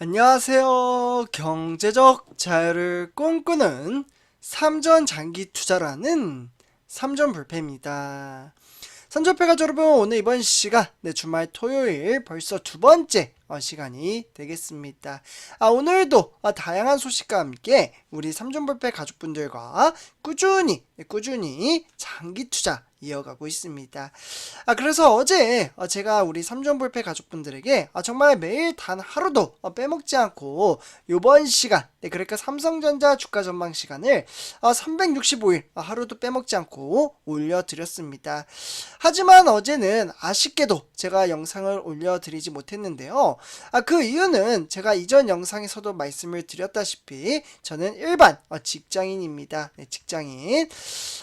안녕하세요. 경제적 자유를 꿈꾸는 삼전 장기 투자라는 삼전 불패입니다. 삼전패가 여러분 오늘 이번 시간 네, 주말 토요일 벌써 두 번째 어, 시간이 되겠습니다. 아, 오늘도 어, 다양한 소식과 함께 우리 삼전불패 가족분들과 꾸준히 네, 꾸준히 장기 투자 이어가고 있습니다. 아, 그래서 어제 어, 제가 우리 삼전불패 가족분들에게 아, 정말 매일 단 하루도 어, 빼먹지 않고 요번 시간, 네, 그러니까 삼성전자 주가 전망 시간을 어, 365일 어, 하루도 빼먹지 않고 올려드렸습니다. 하지만 어제는 아쉽게도 제가 영상을 올려드리지 못했는데요. 아, 그 이유는 제가 이전 영상에서도 말씀을 드렸다시피 저는 일반 어, 직장인입니다. 네, 직장인.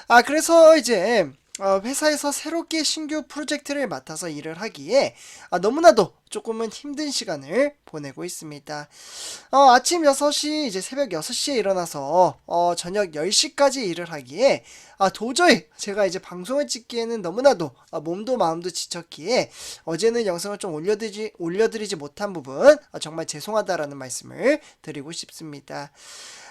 아, 그래서 이제 어, 회사에서 새롭게 신규 프로젝트를 맡아서 일을 하기에 아, 너무나도 조금은 힘든 시간을 보내고 있습니다. 어, 아침 6시, 이제 새벽 6시에 일어나서 어, 저녁 10시까지 일을 하기에 아, 도저히 제가 이제 방송을 찍기에는 너무나도 아, 몸도 마음도 지쳤기에 어제는 영상을 좀 올려드리지, 올려드리지 못한 부분 아, 정말 죄송하다라는 말씀을 드리고 싶습니다.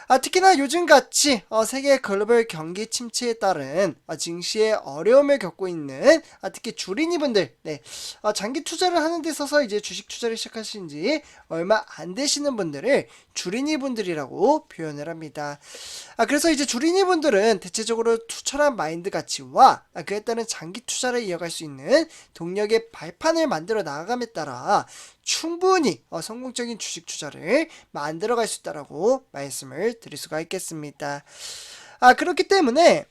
아, 특히나 요즘같이 어, 세계 글로벌 경기 침체에 따른 아, 증시의 어려움을 겪고 있는 아, 특히 주린이분들 네, 아, 장기 투자를 하는 데 있어서 이제 주식 투자를 시작하신 지 얼마 안 되시는 분들을 주린이분들이라고 표현을 합니다. 아, 그래서 이제 주린이분들은 대체적으로 투철한 마인드 가치와 아, 그에 따른 장기 투자를 이어갈 수 있는 동력의 발판을 만들어 나아감에 따라 충분히 어, 성공적인 주식 투자를 만들어갈 수 있다라고 말씀을 드릴 수가 있겠습니다. 아 그렇기 때문에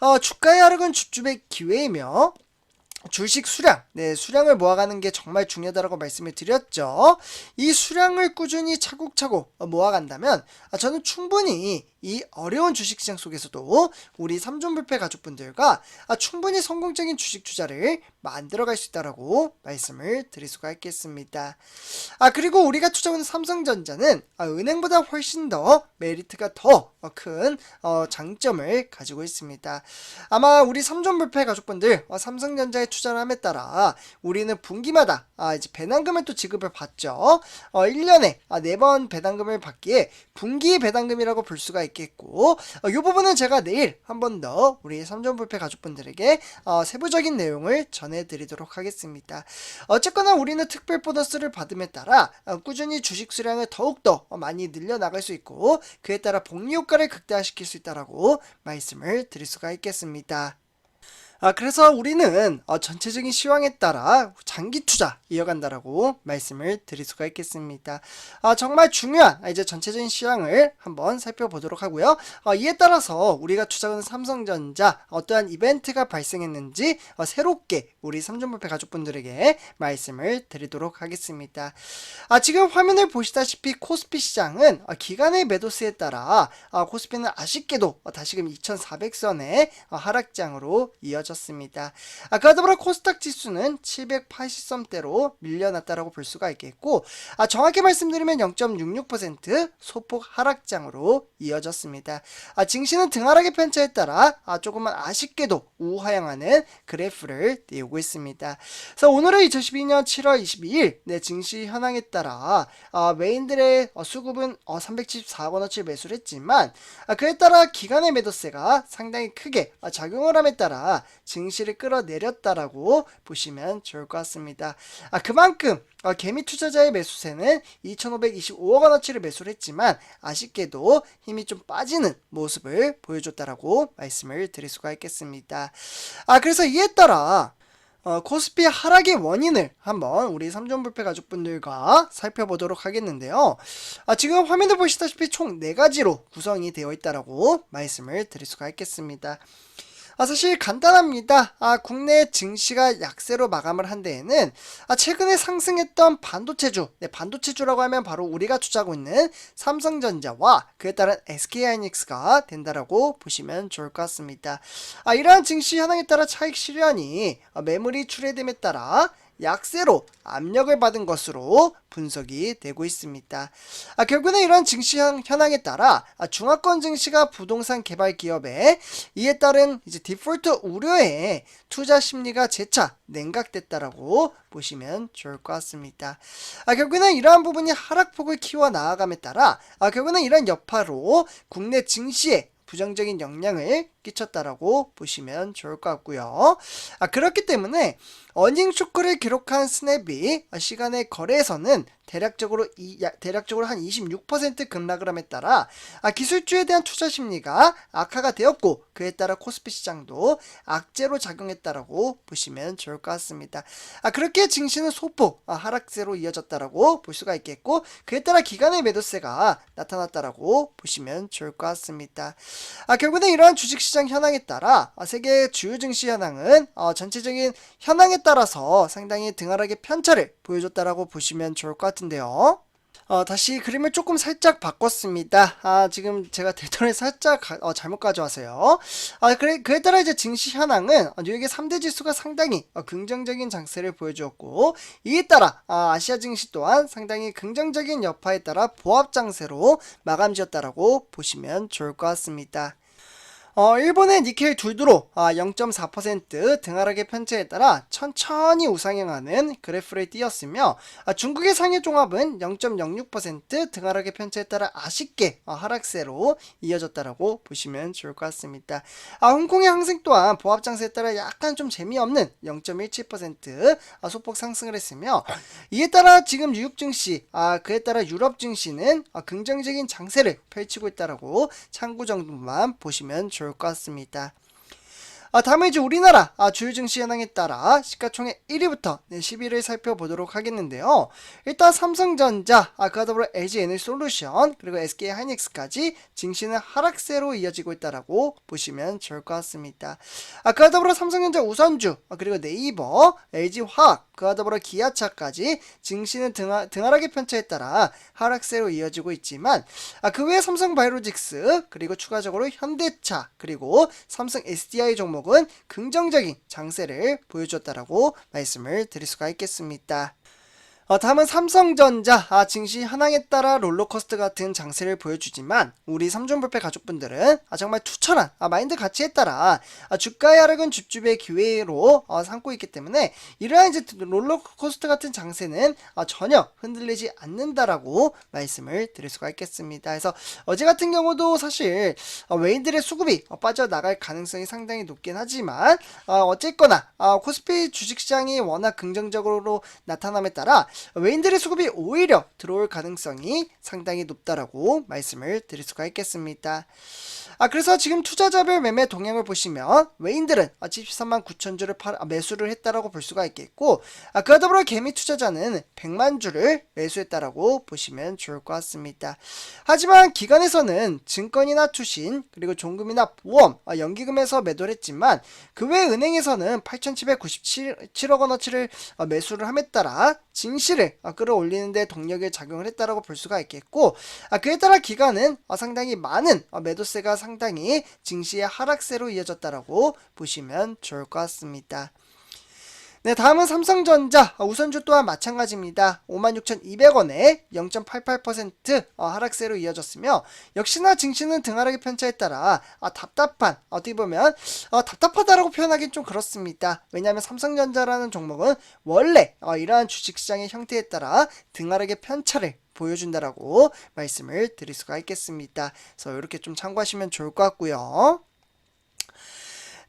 어, 주가의 하락은 주춤의 기회이며 주식 수량, 네, 수량을 모아가는 게 정말 중요하다고 말씀을 드렸죠. 이 수량을 꾸준히 차곡차곡 모아간다면 아, 저는 충분히 이 어려운 주식시장 속에서도 우리 삼존불패 가족분들과 아, 충분히 성공적인 주식 투자를 만들어갈 수 있다라고 말씀을 드릴 수가 있겠습니다. 아 그리고 우리가 투자하는 삼성전자는 아, 은행보다 훨씬 더 메리트가 더큰 어, 장점을 가지고 있습니다. 아마 우리 삼존불패 가족분들 어, 삼성전자에 투자를 함에 따라 우리는 분기마다 아, 이제 배당금을 또 지급을 받죠. 어, 1년에 아, 4번 배당금을 받기에 분기 배당금이라고 볼 수가 있 겠고 어, 이 부분은 제가 내일 한 번 더 우리 삼존불패 가족분들에게 어, 세부적인 내용을 전해드리도록 하겠습니다. 어쨌거나 우리는 특별 보너스를 받음에 따라 어, 꾸준히 주식 수량을 더욱더 어, 많이 늘려나갈 수 있고 그에 따라 복리 효과를 극대화시킬 수 있다라고 말씀을 드릴 수가 있겠습니다. 아, 그래서 우리는 어, 전체적인 시황에 따라 장기 투자 이어간다라고 말씀을 드릴 수가 있겠습니다. 아, 정말 중요한 아, 이제 전체적인 시황을 한번 살펴보도록 하고요. 어, 이에 따라서 우리가 투자하는 삼성전자 어떠한 이벤트가 발생했는지 어, 새롭게 우리 삼전불패 가족분들에게 말씀을 드리도록 하겠습니다. 아, 지금 화면을 보시다시피 코스피 시장은 어, 기간의 매도세에 따라 어, 코스피는 아쉽게도 어, 다시금 2,400선의 어, 하락장으로 이어져 졌습니다. 아, 그러다 코스닥 지수는 780점대로 밀려났다라고 볼 수가 있겠고, 아, 정확히 말씀드리면 0.66% 소폭 하락장으로 이어졌습니다. 아, 증시는 등하락의 편차에 따라 아, 조금만 아쉽게도 우하향하는 그래프를 띄우고 있습니다. 그래서 오늘은 2012년 7월 22일 네, 증시 현황에 따라 아, 메인들의 어, 수급은 어, 374원어치 매수를 했지만 아, 그에 따라 기간의 매도세가 상당히 크게 아, 작용을 함에 따라 증시를 끌어내렸다라고 보시면 좋을 것 같습니다. 아, 그만큼 어, 개미 투자자의 매수세는 2,525억 원어치를 매수를 했지만 아쉽게도 힘이 좀 빠지는 모습을 보여줬다라고 말씀을 드릴 수가 있겠습니다. 아, 그래서 이에 따라 어, 코스피 하락의 원인을 한번 우리 삼존불패 가족분들과 살펴보도록 하겠는데요. 아, 지금 화면을 보시다시피 총 4가지로 구성이 되어 있다라고 말씀을 드릴 수가 있겠습니다. 아, 사실 간단합니다. 아, 국내 증시가 약세로 마감을 한 데에는 아, 최근에 상승했던 반도체주, 네, 반도체주라고 하면 바로 우리가 투자하고 있는 삼성전자와 그에 따른 SK하이닉스가 된다라고 보시면 좋을 것 같습니다. 아, 이러한 증시 현황에 따라 차익 실현이 아, 매물이 출회됨에 따라 약세로 압력을 받은 것으로 분석이 되고 있습니다. 아, 결국은 이런 증시 현- 현황에 따라 아, 중화권 증시가 부동산 개발 기업에 이에 따른 이제 디폴트 우려에 투자 심리가 재차 냉각됐다라고 보시면 좋을 것 같습니다. 아, 결국에는 이러한 부분이 하락폭을 키워 나아감에 따라 아, 결국에는 이런 여파로 국내 증시에 부정적인 영향을 끼쳤다라고 보시면 좋을 것 같고요. 아, 그렇기 때문에 어닝 쇼크를 기록한 스냅이 아, 시간의 거래에서는 대략적으로 이, 야- 대략적으로 한 26% 급락을 함에 따라 아, 기술주에 대한 투자 심리가 악화가 되었고 그에 따라 코스피 시장도 악재로 작용했다라고 보시면 좋을 것 같습니다. 아, 그렇게 증시는 소폭 아, 하락세로 이어졌다라고 볼 수가 있겠고 그에 따라 기간의 매도세가 나타났다라고 보시면 좋을 것 같습니다. 아, 결국은 이러한 주식 시장 현황에 따라 아, 세계 주요 증시 현황은 어, 전체적인 현황에 따라서 상당히 등하락의 편차를 보여줬다라고 보시면 좋을 것 같은데요. 어, 다시 그림을 조금 살짝 바꿨습니다. 아, 지금 제가 데이터를 살짝 가- 어, 잘못 가져와서요. 아, 그래, 그에 따라 이제 증시 현황은 어, 뉴욕의 3대 지수가 상당히 어, 긍정적인 장세를 보여주었고, 이에 따라 아, 시아 증시 또한 상당히 긍정적인 여파에 따라 보합 장세로 마감 지었다라고 보시면 좋을 것 같습니다. 어, 일본의 니켈 둘두로 아, 0.4% 등하락의 편차에 따라 천천히 우상향하는 그래프를 띄었으며 아, 중국의 상해 종합은 0.06% 등하락의 편차에 따라 아쉽게 어, 하락세로 이어졌다라고 보시면 좋을 것 같습니다. 아, 홍콩의 항생 또한 보합 장세에 따라 약간 좀 재미없는 0.17% 아, 소폭 상승을 했으며 이에 따라 지금 뉴욕 증시 아, 그에 따라 유럽 증시는 아, 긍정적인 장세를 펼치고 있다라고 참고 정도만 보시면 좋을 것 같습니다. 아, 다음에 이제 우리나라 아, 주요 증시 현황에 따라 시가총액 1위부터 10위를 살펴보도록 하겠는데요. 일단 삼성전자, 아, 그와 더불어 LG 에너지솔루션, 그리고 SK 하이닉스까지 증시는 하락세로 이어지고 있다라고 보시면 좋을 것 같습니다. 아, 그와 더불어 삼성전자 우선주, 아, 그리고 네이버, LG 화학, 그와 더불어 기아차까지 증시는 등하, 등하락의 편차에 따라 하락세로 이어지고 있지만 아, 그 외에 삼성 바이오로직스 그리고 추가적으로 현대차 그리고 삼성 SDI 종목은 긍정적인 장세를 보여줬다라고 말씀을 드릴 수가 있겠습니다. 어, 다음은 삼성전자 아, 증시 현황에 따라 롤러코스터 같은 장세를 보여주지만 우리 삼존불패 가족분들은 아, 정말 투철한 아, 마인드 가치에 따라 아, 주가의 하락은 줍줍의 기회로 어, 삼고 있기 때문에 이러한 이제 롤러코스터 같은 장세는 아, 전혀 흔들리지 않는다라고 말씀을 드릴 수가 있겠습니다. 그래서 어제 같은 경우도 사실 어, 외인들의 수급이 어, 빠져나갈 가능성이 상당히 높긴 하지만 어, 어쨌거나 어, 코스피 주식시장이 워낙 긍정적으로 나타남에 따라 외인들의 수급이 오히려 들어올 가능성이 상당히 높다라고 말씀을 드릴 수가 있겠습니다. 아 그래서 지금 투자자별 매매 동향을 보시면 외인들은 73만 9천 주를 팔, 아, 매수를 했다라고 볼 수가 있겠고 아 그와 더불어 개미 투자자는 100만 주를 매수했다라고 보시면 좋을 것 같습니다. 하지만 기관에서는 증권이나 투신 그리고 종금이나 보험, 아, 연기금에서 매도를 했지만 그 외 은행에서는 8,797억 원어치를 어, 매수를 함에 따라 증시를 어, 끌어올리는데 동력에 작용을 했다라고 볼 수가 있겠고 아, 그에 따라 기관은 어, 상당히 많은 어, 매도세가 상당히 증시의 하락세로 이어졌다라고 보시면 좋을 것 같습니다. 네, 다음은 삼성전자 어, 우선주 또한 마찬가지입니다. 56,200원에 0.88% 어, 하락세로 이어졌으며 역시나 증시는 등하락의 편차에 따라 아, 답답한 어떻게 보면 어, 답답하다라고 표현하기는 좀 그렇습니다. 왜냐하면 삼성전자라는 종목은 원래 어, 이러한 주식시장의 형태에 따라 등하락의 편차를 보여준다라고 말씀을 드릴 수가 있겠습니다. 그래서 이렇게 좀 참고하시면 좋을 것 같고요.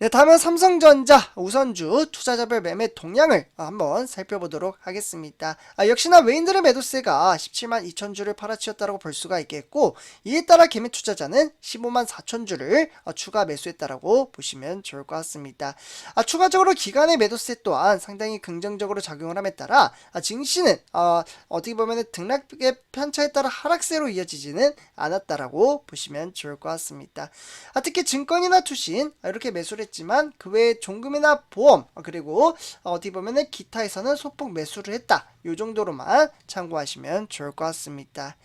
네, 다음은 삼성전자 우선주 투자자별 매매 동향을 한번 살펴보도록 하겠습니다. 아, 역시나 외인들의 매도세가 17만 2천 주를 팔아치웠다고 볼 수가 있겠고 이에 따라 개미 투자자는 15만 4천 주를 어, 추가 매수했다라고 보시면 좋을 것 같습니다. 아, 추가적으로 기간의 매도세 또한 상당히 긍정적으로 작용을 함에 따라 아, 증시는 어, 어떻게 보면 등락의 편차에 따라 하락세로 이어지지는 않았다라고 보시면 좋을 것 같습니다. 아, 특히 증권이나 투신 아, 이렇게 매수를 했지만 그 외에 종금이나 보험 아, 그리고 어, 어떻게 보면은 기타에서는 소폭 매수를 했다 이 정도로만 참고하시면 좋을 것 같습니다.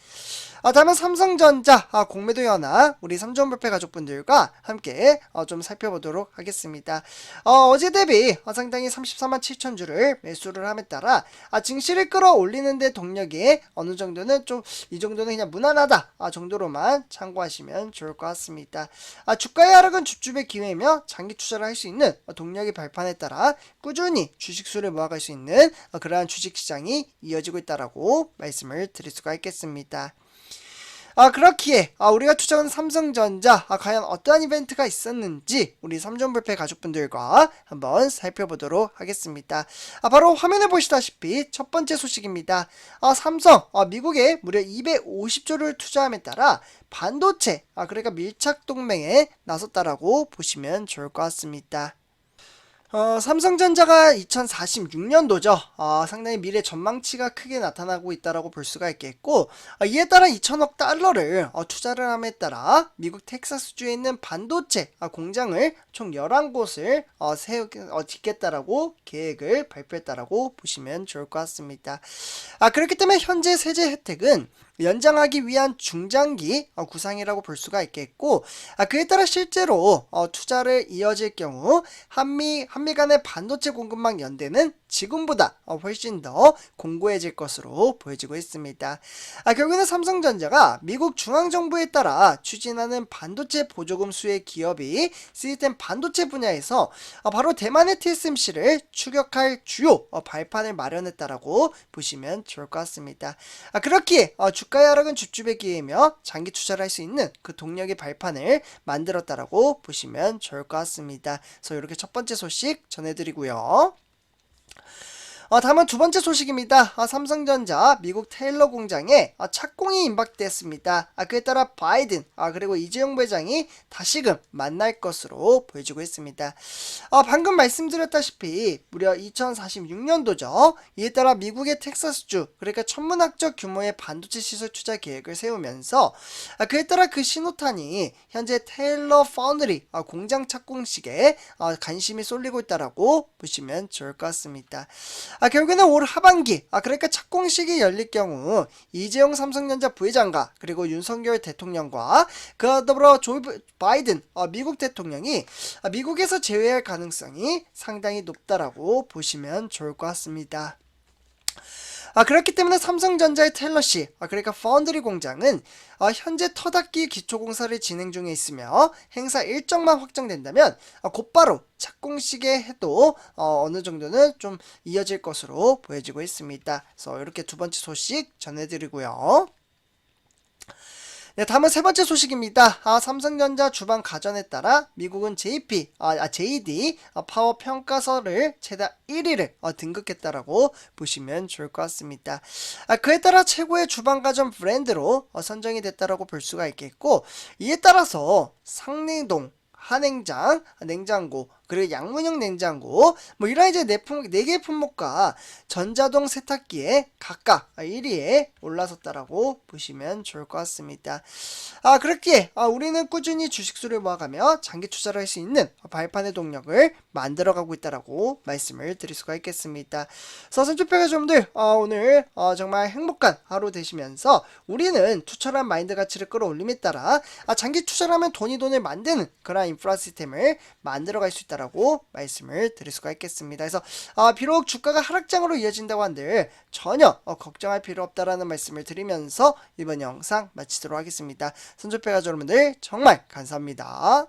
아, 다음은 삼성전자 아, 공매도 현황 우리 삼성불패 가족분들과 함께 어, 좀 살펴보도록 하겠습니다. 어, 제 대비 어, 상당히 34만 7천 주를 매수를 함에 따라 아, 증시를 끌어올리는데 동력이 어느 정도는 좀 이 정도는 그냥 무난하다 아, 정도로만 참고하시면 좋을 것 같습니다. 아, 주가의 하락은 주주의 기회이며 장기 투자를 할 수 있는 어, 동력의 발판에 따라 꾸준히 주식 수를 모아갈 수 있는 어, 그러한 주식 시장이 이어지고 있다라고 말씀을 드릴 수가 있겠습니다. 아 그렇기에 아, 우리가 투자한 삼성전자 아, 과연 어떠한 이벤트가 있었는지 우리 삼전불패 가족분들과 한번 살펴보도록 하겠습니다. 아, 바로 화면에 보시다시피 첫 번째 소식입니다. 아, 삼성 아, 미국에 무려 250조를 투자함에 따라 반도체 아, 그러니까 밀착 동맹에 나섰다라고 보시면 좋을 것 같습니다. 어, 삼성전자가 2046년도죠. 어, 상당히 미래 전망치가 크게 나타나고 있다라고 볼 수가 있겠고 어, 이에 따라 2천억 달러를 어, 투자를 함에 따라 미국 텍사스주에 있는 반도체 아, 공장을 총 11곳을 어, 세우 어, 계획을 발표했다라고 보시면 좋을 것 같습니다. 아, 그렇기 때문에 현재 세제 혜택은 연장하기 위한 중장기 어, 구상이라고 볼 수가 있겠고 아, 그에 따라 실제로 어, 투자를 이어질 경우 한미 한미 간의 반도체 공급망 연대는 지금보다 어, 훨씬 더 공고해질 것으로 보여지고 있습니다. 아, 결국에는 삼성전자가 미국 중앙정부에 따라 추진하는 반도체 보조금 수혜 기업이 시스템 반도체 분야에서 어, 바로 대만의 TSMC를 추격할 주요 어, 발판을 마련했다라고 보시면 좋을 것 같습니다. 아, 그렇기에 어, 주가의 하락은 주주의 기회이며 장기 투자를 할 수 있는 그 동력의 발판을 만들었다라고 보시면 좋을 것 같습니다. 그래서 이렇게 첫 번째 소식 전해드리고요. 어, 다음은 두 번째 소식입니다. 아, 삼성전자 미국 테일러 공장에 아, 착공이 임박됐습니다. 아, 그에 따라 바이든 아, 그리고 이재용 부회장이 다시금 만날 것으로 보여지고 있습니다. 아, 방금 말씀드렸다시피 무려 2046년도죠. 이에 따라 미국의 텍사스주 그러니까 천문학적 규모의 반도체 시설 투자 계획을 세우면서 아, 그에 따라 그 신호탄이 현재 테일러 파운드리 아, 공장 착공식에 아, 관심이 쏠리고 있다라고 보시면 좋을 것 같습니다. 아, 결국에는 올 하반기, 아, 그러니까 착공식이 열릴 경우 이재용 삼성전자 부회장과 그리고 윤석열 대통령과 그 더불어 조 바이든 어, 미국 대통령이 아, 미국에서 제외할 가능성이 상당히 높다라고 보시면 좋을 것 같습니다. 아, 그렇기 때문에 삼성전자의 텔러시, 아, 그러니까 파운드리 공장은 아, 현재 터닫기 기초공사를 진행 중에 있으며 행사 일정만 확정된다면 아, 곧바로 착공식에 해도 어, 어느 정도는 좀 이어질 것으로 보여지고 있습니다. 그래서 이렇게 두 번째 소식 전해드리고요. 네, 다음은 세 번째 소식입니다. 아, 삼성전자 주방 가전에 따라 미국은 JP, 아, 아, JD 아, 파워 평가서를 최다 1위를 어, 등극했다라고 보시면 좋을 것 같습니다. 아, 그에 따라 최고의 주방 가전 브랜드로 어, 선정이 됐다라고 볼 수가 있겠고 이에 따라서 상냉동 한냉장, 냉장고, 그리고 양문형 냉장고, 뭐 이런 이제 네, 품, 네 개의 품목과 전자동 세탁기에 각각 1위에 올라섰다라고 보시면 좋을 것 같습니다. 아, 그렇기에 아, 우리는 꾸준히 주식수를 모아가며 장기 투자를 할 수 있는 발판의 동력을 만들어가고 있다라고 말씀을 드릴 수가 있겠습니다. 서선주평가 좀들 어, 오늘 어, 정말 행복한 하루 되시면서 우리는 투철한 마인드 가치를 끌어올림에 따라 아, 장기 투자를 하면 돈이 돈을 만드는 그런 인프라 시스템을 만들어갈 수 있다라고 말씀을 드릴 수가 있겠습니다. 그래서 아, 비록 주가가 하락장으로 이어진다고 한들 전혀 어, 걱정할 필요 없다라는 말씀을 드리면서 이번 영상 마치도록 하겠습니다. 선조패가 여러분들 정말 감사합니다.